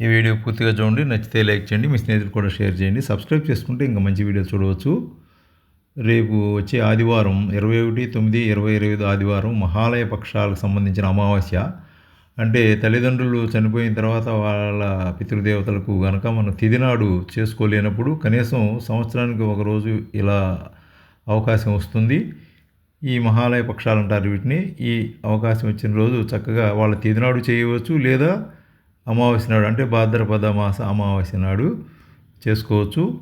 ఈ వీడియో పూర్తిగా చూడండి నచ్చితే లైక్ చేయండి మీ స్నేహితులు కూడా షేర్ చేయండి సబ్స్క్రైబ్ చేసుకుంటే ఇంకా మంచి వీడియో చూడవచ్చు. రేపు వచ్చే ఆదివారం ఇరవై ఒకటి తొమ్మిది ఇరవై ఇరవై ఐదు ఆదివారం మహాలయ పక్షాలకు సంబంధించిన అమావాస్య. అంటే తల్లిదండ్రులు చనిపోయిన తర్వాత వాళ్ళ పితృదేవతలకు గనక మనం తిదినాడు చేసుకోలేనప్పుడు కనీసం సంవత్సరానికి ఒకరోజు ఇలా అవకాశం వస్తుంది. ఈ మహాలయ పక్షాలు అంటారు వీటిని. ఈ అవకాశం వచ్చిన రోజు చక్కగా వాళ్ళ తిదినాడు చేయవచ్చు లేదా అమావాస్య నాడు అంటే భాద్రపద మాస అమావాస్య నాడు చేసుకోవచ్చు.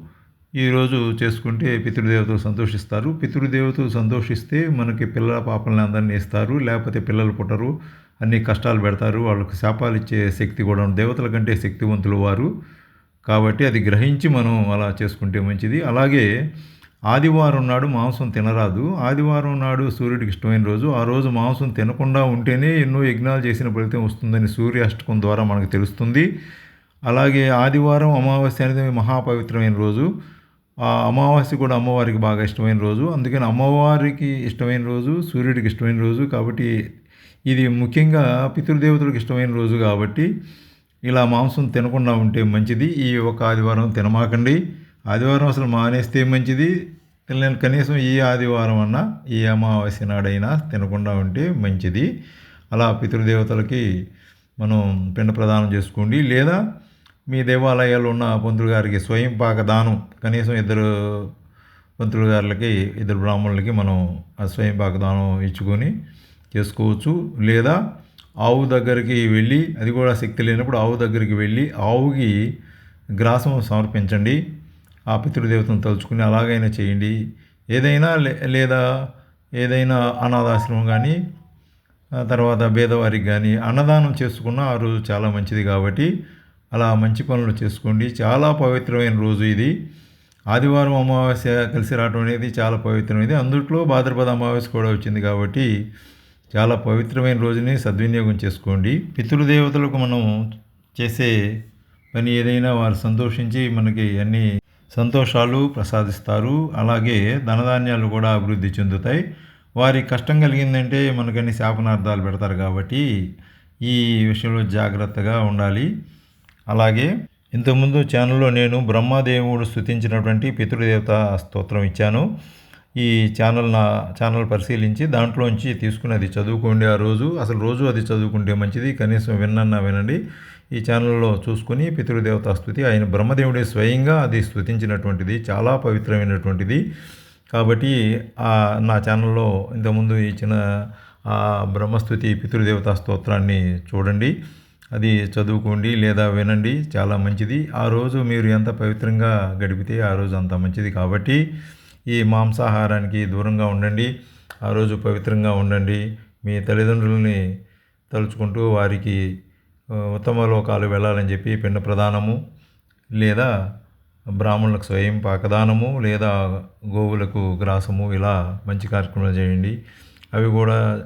ఈరోజు చేసుకుంటే పితృదేవతలు సంతోషిస్తారు. పితృదేవతలు సంతోషిస్తే మనకి పిల్లల పాపల్ని అందరినీ ఇస్తారు. లేకపోతే పిల్లలు పుట్టరు. అన్ని కష్టాలు పెడతారు. వాళ్ళకు శాపాలు ఇచ్చే శక్తి కూడా దేవతల కంటే శక్తివంతులు వారు. కాబట్టి అది గ్రహించి మనం అలా చేసుకుంటే మంచిది. అలాగే ఆదివారం నాడు మాంసం తినరాదు. ఆదివారం నాడు సూర్యుడికి ఇష్టమైన రోజు. ఆ రోజు మాంసం తినకుండా ఉంటేనే ఎన్నో యజ్ఞాలు చేసిన ఫలితం వస్తుందని సూర్యాష్టకం ద్వారా మనకు తెలుస్తుంది. అలాగే ఆదివారం అమావాస్య అనేది మహాపవిత్రమైన రోజు. ఆ అమావాస్య కూడా అమ్మవారికి బాగా ఇష్టమైన రోజు. అందుకని అమ్మవారికి ఇష్టమైన రోజు సూర్యుడికి ఇష్టమైన రోజు కాబట్టి ఇది ముఖ్యంగా పితృదేవతలకు ఇష్టమైన రోజు కాబట్టి ఇలా మాంసం తినకుండా ఉంటే మంచిది. ఈ ఒక ఆదివారం తినమాకండి. ఆదివారం అసలు మానేస్తే మంచిది. నేను కనీసం ఈ ఆదివారం అన్నా ఈ అమావాస్య నాడైనా తినకుండా ఉంటే మంచిది. అలా పితృదేవతలకి మనం పిండ ప్రదానం చేసుకోండి. లేదా మీ దేవాలయాల్లో ఉన్న పంతులు గారికి స్వయం పాక దానం కనీసం ఇద్దరు పంతులు గారులకి ఇద్దరు బ్రాహ్మణులకి మనం ఆ స్వయం పాక దానం ఇచ్చుకొని చేసుకోవచ్చు. లేదా ఆవు దగ్గరికి వెళ్ళి అది కూడా శక్తి లేనప్పుడు ఆవు దగ్గరికి వెళ్ళి ఆవుకి గ్రాసం సమర్పించండి. ఆ పితృదేవతను తలుచుకుని అలాగైనా చేయండి. ఏదైనా లేదా ఏదైనా అనాథాశ్రమం కానీ తర్వాత పేదవారికి కానీ అన్నదానం చేసుకున్న ఆ రోజు చాలా మంచిది కాబట్టి అలా మంచి పనులు చేసుకోండి. చాలా పవిత్రమైన రోజు ఇది. ఆదివారం అమావాస్య కలిసి రావడం అనేది చాలా పవిత్రమైనది అందుట్లో భాద్రపద అమావాస్య కూడా వచ్చింది కాబట్టి చాలా పవిత్రమైన రోజుని సద్వినియోగం చేసుకోండి. పితృదేవతలకు మనం చేసే పని ఏదైనా వారు సంతోషించి మనకి అన్నీ సంతోషాలు ప్రసాదిస్తారు. అలాగే ధనధాన్యాలు కూడా అభివృద్ధి చెందుతాయి. వారి కష్టం కలిగిందంటే మనకన్ని శాపనార్థాలు పెడతారు కాబట్టి ఈ విషయంలో జాగ్రత్తగా ఉండాలి. అలాగే ఇంతకుముందు ఛానల్లో నేను బ్రహ్మదేవుడు స్థుతించినటువంటి పితృదేవత స్తోత్రం ఇచ్చాను. ఈ ఛానల్ నా ఛానల్ పరిశీలించి దాంట్లోంచి తీసుకుని అది చదువుకోండి ఆ రోజు. అసలు రోజు అది చదువుకుంటే మంచిది. కనీసం విన్నన్నా వినండి. ఈ ఛానల్లో చూసుకుని పితృదేవతా స్థుతి. ఆయన బ్రహ్మదేవుడే స్వయంగా అది స్థుతించినటువంటిది చాలా పవిత్రమైనటువంటిది. కాబట్టి నా ఛానల్లో ఇంతకుముందు ఇచ్చిన ఆ బ్రహ్మస్థుతి పితృదేవతా స్తోత్రాన్ని చూడండి. అది చదువుకోండి లేదా వినండి చాలా మంచిది. ఆ రోజు మీరు ఎంత పవిత్రంగా గడిపితే ఆ రోజు అంత మంచిది. కాబట్టి ఈ మాంసాహారానికి దూరంగా ఉండండి ఆ రోజు పవిత్రంగా ఉండండి. మీ తల్లిదండ్రులని తలుచుకుంటూ వారికి ఉత్తమ లోకాలు వెళ్ళాలని చెప్పి పిండ ప్రదానము లేదా బ్రాహ్మణులకు స్వయం పాకదానము లేదా గోవులకు గ్రాసము ఇలా మంచి కార్యక్రమాలు చేయండి. అవి కూడా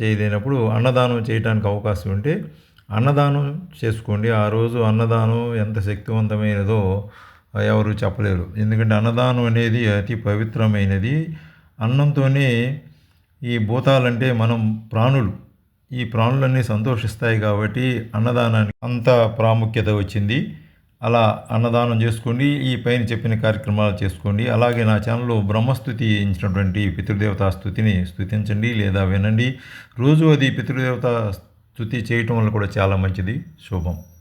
చేయలేనప్పుడు అన్నదానం చేయడానికి అవకాశం ఉంటే అన్నదానం చేసుకోండి. ఆ రోజు అన్నదానం ఎంత శక్తివంతమైనదో ఎవరు చెప్పలేరు. ఎందుకంటే అన్నదానం అనేది అతి పవిత్రమైనది. అన్నంతోనే ఈ భూతాలంటే మనం ప్రాణులు. ఈ ప్రాణులన్నీ సంతోషిస్తాయి కాబట్టి అన్నదానానికి అంత ప్రాముఖ్యత వచ్చింది. అలా అన్నదానం చేసుకోండి ఈ పైన చెప్పిన కార్యక్రమాలు చేసుకోండి. అలాగే నా ఛానల్లో బ్రహ్మస్థుతి ఇచ్చినటువంటి పితృదేవతా స్థుతిని స్థుతించండి లేదా వినండి. రోజు అది పితృదేవత స్థుతి చేయటం వల్ల కూడా చాలా మంచిది. శుభం.